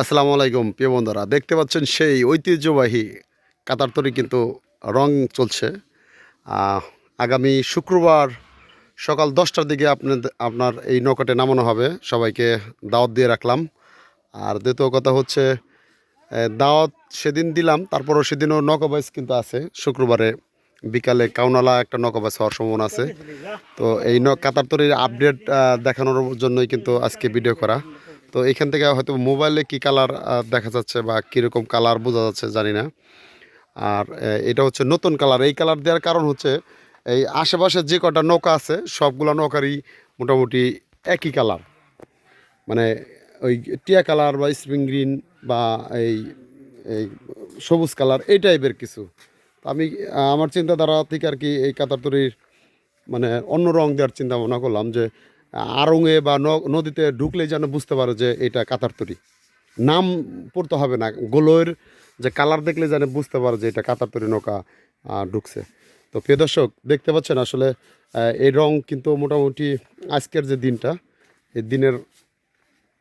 আসসালামু আলাইকুম, প্রিয় বন্ধুরা। দেখতে পাচ্ছেন সেই ঐতিহ্যবাহী কাতারতরি কিন্তু রং চলছে। আগামী শুক্রবার সকাল দশটার দিকে আপনার আপনার এই নৌকাটে নামানো হবে। সবাইকে দাওয়াত দিয়ে রাখলাম। আর দ্বিতীয় কথা হচ্ছে দাওয়াত সেদিন দিলাম, তারপরও সেদিনও নৌকাবাইজ কিন্তু আছে। শুক্রবারে বিকালে কাউনালা একটা নৌকাবাইজ হওয়ার সম্ভাবনা আছে। তো এই ন কাতারতরির আপডেট দেখানোর জন্যই কিন্তু আজকে ভিডিও করা। তো এখান থেকে হয়তো মোবাইলে কি কালার দেখা যাচ্ছে বা কীরকম কালার বোঝা যাচ্ছে জানি না। আর এটা হচ্ছে নতুন কালার। এই কালার দেওয়ার কারণ হচ্ছে, এই আশেপাশে যে কটা নৌকা আছে, সবগুলো নৌকারই মোটামুটি একই কালার। মানে ওই টিয়া কালার বা স্প্রিং গ্রিন বা এই এই সবুজ কালার, এই টাইপের কিছু। আমি, আমার চিন্তাধারা থেকে আর কি এই কাতারতরির মানে অন্য রং দেওয়ার চিন্তা ভাবনা করলাম যে আড়ঙে বা নদীতে ঢুকলেই যেন বুঝতে পারো যে এটা কাতার তরি। নাম পড়তে হবে না গোলোয়ের যে কালার দেখলে যেন বুঝতে পারো যে এটা কাতার তরি নৌকা ঢুকছে। তো প্রিয় দর্শক, দেখতে পাচ্ছেন আসলে এই রং কিন্তু মোটামুটি আজকের যে দিনটা, এই দিনের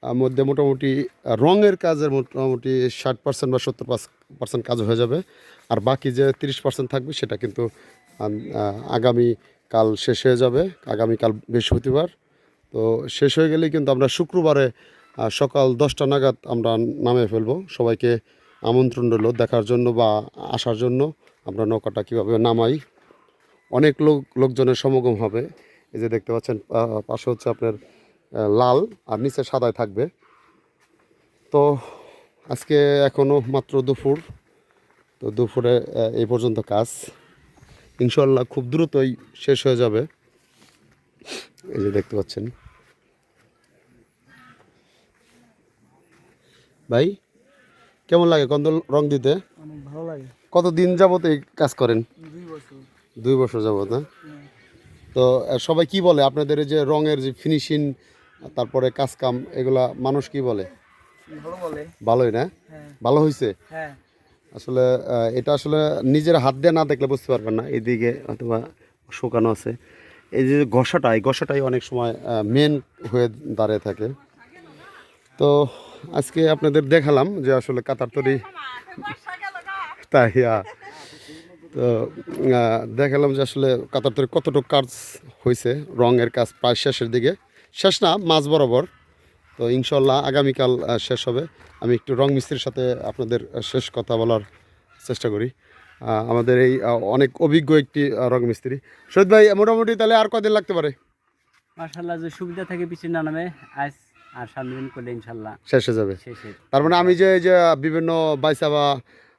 মধ্যে মোটামুটি রঙের কাজের মোটামুটি ষাট পার্সেন্ট বা সত্তর পার্সেন্ট কাজ হয়ে যাবে। আর বাকি যে তিরিশ পার্সেন্ট থাকবে সেটা কিন্তু আগামী কাল শেষ হয়ে যাবে, আগামীকাল বৃহস্পতিবার। তো শেষ হয়ে গেলেই কিন্তু আমরা শুক্রবারে সকাল দশটা নাগাদ আমরা নামে ফেলব। সবাইকে আমন্ত্রণ রইল দেখার জন্য বা আসার জন্য আমরা নৌকাটা কীভাবে নামাই। অনেক লোক, লোকজনের সমাগম হবে। এই যে দেখতে পাচ্ছেন পাশে হচ্ছে আপনার লাল আর নিচে সাদায় থাকবে। তো আজকে এখনও মাত্র দুপুর। তো দুপুরে এই পর্যন্ত কাজ। ইনশাল্লাহ খুব দ্রুতই শেষ হয়ে যাবে। এই যে দেখতে পাচ্ছেন। ভাই কেমন লাগে কন্দ রং দিতে? অনেক ভালো লাগে। কত দিন যাবত এই কাজ করেন? দুই বছর। দুই বছর যাবত হ্যাঁ তো সবাই কি বলে আপনাদের এই যে রঙের যে ফিনিশিং তারপরে কাজ কাম এগুলা মানুষ কি বলে? ভালো বলে। ভালোই না? হ্যাঁ। ভালো হয়েছে হ্যাঁ। আসলে এটা আসলে নিজের হাত দিয়ে না দেখলে বুঝতে পারবেন না এদিকে অথবা শুকানো আছে। এই যে ঘষাটা এই ঘষাটাই অনেক সময় মেন হয়ে দাঁড়িয়ে থাকে। তো আজকে আপনাদের দেখালাম যে আসলে কাতার তরি তাই আহ, তো দেখালাম যে আসলে কাতার তরি কতটুকু কাজ হয়েছে রঙের কাজ প্রায় শেষের দিকে। শেষ না মাঝ বরাবর। তো ইনশাল্লাহ আগামীকাল শেষ হবে। আমি একটু রং মিস্ত্রির সাথে আপনাদের শেষ কথা বলার চেষ্টা করি। আমাদের এই অনেক অভিজ্ঞ একটি রং মিস্ত্রি। শহীদ ভাই মোটামুটি তাহলে আর কদিন লাগতে পারে? মার্শাল্লাহ যে সুবিধা থাকে পিছিয়ে না নামে আজ আর সামনে করলে ইনশাল্লাহ শেষ হয়ে যাবে। তার মানে আমি যে এই যে বিভিন্ন বাইসা বা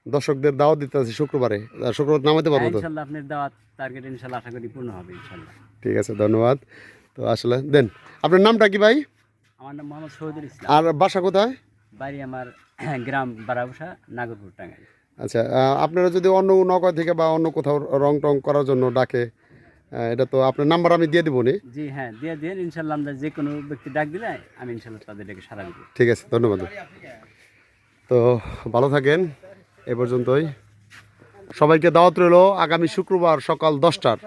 দর্শকদের দাওয়াত দিতে আছি শুক্রবারে শুক্রবার নামাতে পারব তো? ইনশাল্লাহ আপনার দাওয়াত টার্গেট ইনশাল্লাহ আশা করি পূর্ণ হবে ইনশাল্লাহ। ঠিক আছে ধন্যবাদ। তো আসলে দেন আপনার নামটা কি ভাই? আমার নাম মোহাম্মদ শহীদুল ইসলাম। আর বাসা কোথায়? বাড়ি আমার গ্রাম বারাবসা নাগরপুর টাঙ্গাই আচ্ছা আপনারা যদি অন্য নৌকা থেকে বা অন্য কোথাও রং টং করার জন্য ডাকে এটা তো আপনার নাম্বার আমি দিয়ে দেবো নি জি হ্যাঁ দিয়ে দিন ইনশাল্লাহ আমরা যে কোনো ব্যক্তি ডাক দিলে আমি ইনশাল্লাহ তাদের ডেকে সারা দিব। ঠিক আছে ধন্যবাদ। তো ভালো থাকেন এ পর্যন্তই। সবাইকে দাওয়াত রইল আগামী শুক্রবার সকাল দশটার।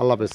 আল্লাহ হাফেজ।